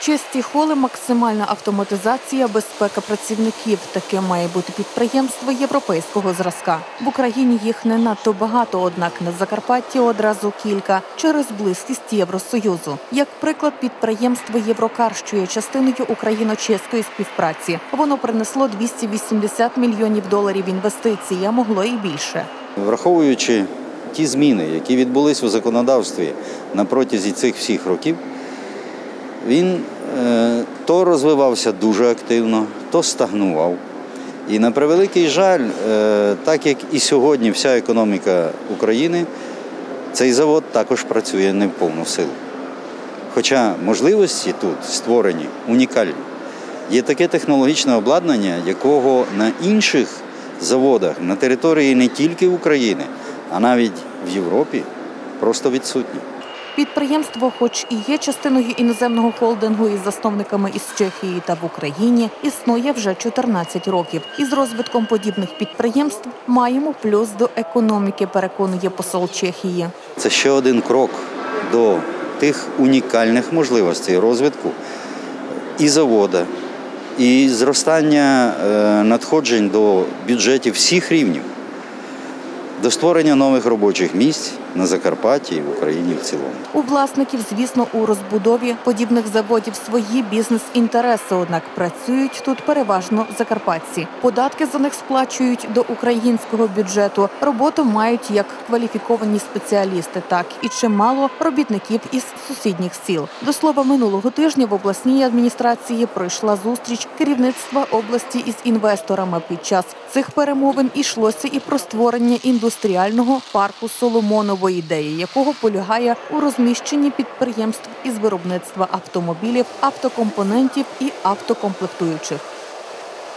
Чисті холи, максимальна автоматизація, безпека працівників. Таке має бути підприємство європейського зразка. В Україні їх не надто багато, однак на Закарпатті одразу кілька через близькість Євросоюзу. Як приклад, підприємство Єврокар, що є частиною україно-чеської співпраці. Воно принесло 280 мільйонів доларів інвестицій, а могло і більше. Враховуючи ті зміни, які відбулись у законодавстві на протязі цих всіх років, він е, то розвивався дуже активно, то стагнував. І на превеликий жаль, е, так як і сьогодні вся економіка України, цей завод також працює не в повну силу. Хоча можливості тут створені унікальні. Є таке технологічне обладнання, якого на інших заводах на території не тільки України, а навіть в Європі просто відсутні. Підприємство, хоч і є частиною іноземного холдингу із засновниками із Чехії та в Україні, існує вже 14 років. Із розвитком подібних підприємств маємо плюс до економіки, переконує посол Чехії. Це ще один крок до тих унікальних можливостей розвитку і завода, і зростання е, надходжень до бюджетів всіх рівнів, до створення нових робочих місць на Закарпатті і в Україні в цілому. У власників, звісно, у розбудові подібних заводів свої бізнес-інтереси, однак працюють тут переважно закарпатці. Податки за них сплачують до українського бюджету. Роботу мають як кваліфіковані спеціалісти, так і чимало робітників із сусідніх сіл. До слова, минулого тижня в обласній адміністрації пройшла зустріч керівництва області із інвесторами. Під час цих перемовин йшлося і про створення індустріального парку Соломоново, ідея якого полягає у розміщенні підприємств із виробництва автомобілів, автокомпонентів і автокомплектуючих.